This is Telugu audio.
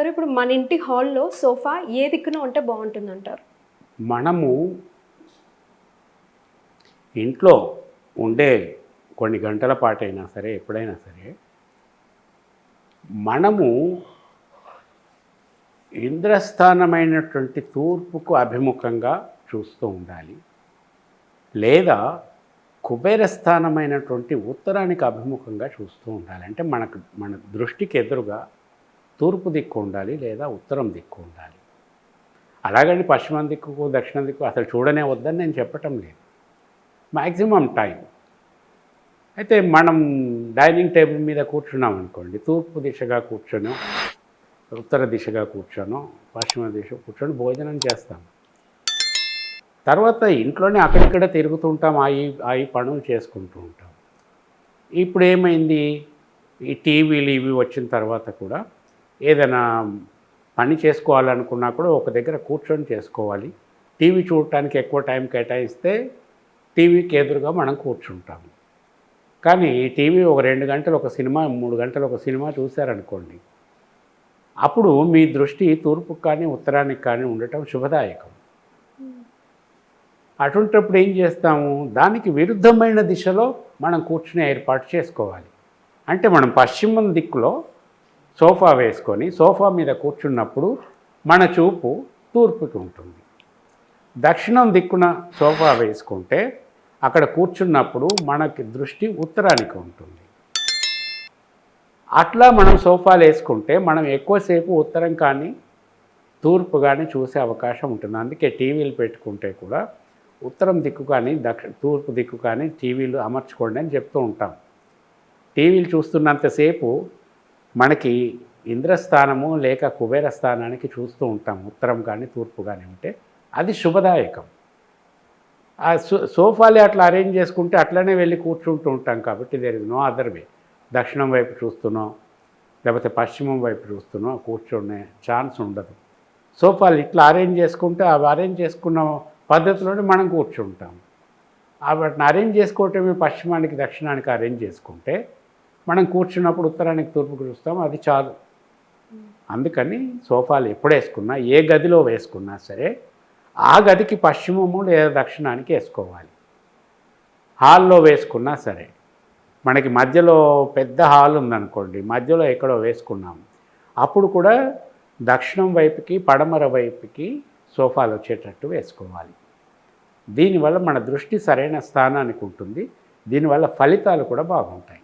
ఇప్పుడు మన ఇంటి హాల్లో సోఫా ఏ దిక్కున ఉంటే బాగుంటుందంటారు? మనము ఇంట్లో ఉండే కొన్ని గంటల పాటైనా సరే ఎప్పుడైనా సరే మనము ఇంద్రస్థానమైనటువంటి తూర్పుకు అభిముఖంగా చూస్తూ ఉండాలి. లేదా కుబేరస్థానమైనటువంటి ఉత్తరానికి అభిముఖంగా చూస్తూ ఉండాలి. అంటే మనకు మన దృష్టికి ఎదురుగా తూర్పు దిక్కు ఉండాలి లేదా ఉత్తరం దిక్కు ఉండాలి. అలాగని పశ్చిమ దిక్కుకు దక్షిణ దిక్కు అసలు చూడనే వద్దని నేను చెప్పటం లేదు. Maximum time. అయితే మనం డైనింగ్ టేబుల్ మీద కూర్చున్నాం అనుకోండి. తూర్పు దిశగా కూర్చొని ఉత్తర దిశగా కూర్చొనో పశ్చిమ దిశ కూర్చొని భోజనం చేస్తాం. తర్వాత ఇంట్లోనే అక్కడిక్కడ తిరుగుతుంటాం ఆ ఈ పనులు చేసుకుంటూ ఉంటాం. ఇప్పుడు ఏమైంది ఈ టీవీలు ఇవి వచ్చిన తర్వాత కూడా ఏదైనా పని చేసుకోవాలనుకున్నా కూడా ఒక దగ్గర కూర్చొని చేసుకోవాలి. టీవీ చూడటానికి ఎక్కువ టైం కేటాయిస్తే టీవీకి ఎదురుగా మనం కూర్చుంటాము. కానీ టీవీ ఒక రెండు గంటలు ఒక సినిమా మూడు గంటలు ఒక సినిమా చూశారనుకోండి అప్పుడు మీ దృష్టి తూర్పుకు కానీ ఉత్తరానికి కానీ ఉండటం శుభదాయకం. అటువంటిప్పుడు ఏం చేస్తాము? దానికి విరుద్ధమైన దిశలో మనం కూర్చునే ఏర్పాటు చేసుకోవాలి. అంటే మనం పశ్చిమం దిక్కులో సోఫా వేసుకొని సోఫా మీద కూర్చున్నప్పుడు మన చూపు తూర్పుకి ఉంటుంది. దక్షిణం దిక్కున సోఫా వేసుకుంటే అక్కడ కూర్చున్నప్పుడు మనకి దృష్టి ఉత్తరానికి ఉంటుంది. అట్లా మనం సోఫాలు వేసుకుంటే మనం ఎక్కువసేపు ఉత్తరం కానీ తూర్పు కానీ చూసే అవకాశం ఉంటుంది. అందుకే టీవీలు పెట్టుకుంటే కూడా ఉత్తరం దిక్కు కానీ దక్ష తూర్పు దిక్కు కానీ టీవీలు అమర్చుకోండి అని చెప్తూ ఉంటాం. టీవీలు చూస్తున్నంతసేపు మనకి ఇంద్రస్థానము లేక కుబేర స్థానానికి చూస్తూ ఉంటాం. ఉత్తరం కానీ తూర్పు కానీ ఉంటే అది శుభదాయకం. ఆ సో సోఫాలే అట్లా అరేంజ్ చేసుకుంటే అట్లనే వెళ్ళి కూర్చుంటూ ఉంటాం కాబట్టి there is no other way దక్షిణం వైపు చూస్తున్నాం లేకపోతే పశ్చిమం వైపు చూస్తున్నాం కూర్చునే ఛాన్స్ ఉండదు. సోఫాలు ఇట్లా అరేంజ్ చేసుకుంటే అవి అరేంజ్ చేసుకున్న పద్ధతిలోనే మనం కూర్చుంటాం. వాటిని అరేంజ్ చేసుకోవటమే పశ్చిమానికి దక్షిణానికి అరేంజ్ చేసుకుంటే మనం కూర్చున్నప్పుడు ఉత్తరానికి తూర్పుకు చూస్తాం అది చాలు. అందుకని సోఫాలు ఎప్పుడు వేసుకున్నా ఏ గదిలో వేసుకున్నా సరే ఆ గదికి పశ్చిమము లేదా దక్షిణానికి వేసుకోవాలి. హాల్లో వేసుకున్నా సరే మనకి మధ్యలో పెద్ద హాల్ ఉందనుకోండి మధ్యలో ఎక్కడో వేసుకున్నాం అప్పుడు కూడా దక్షిణం వైపుకి పడమర వైపుకి సోఫాలు వచ్చేటట్టు వేసుకోవాలి. దీనివల్ల మన దృష్టి సరైన స్థానానికి ఉంటుంది దీనివల్ల ఫలితాలు కూడా బాగుంటాయి.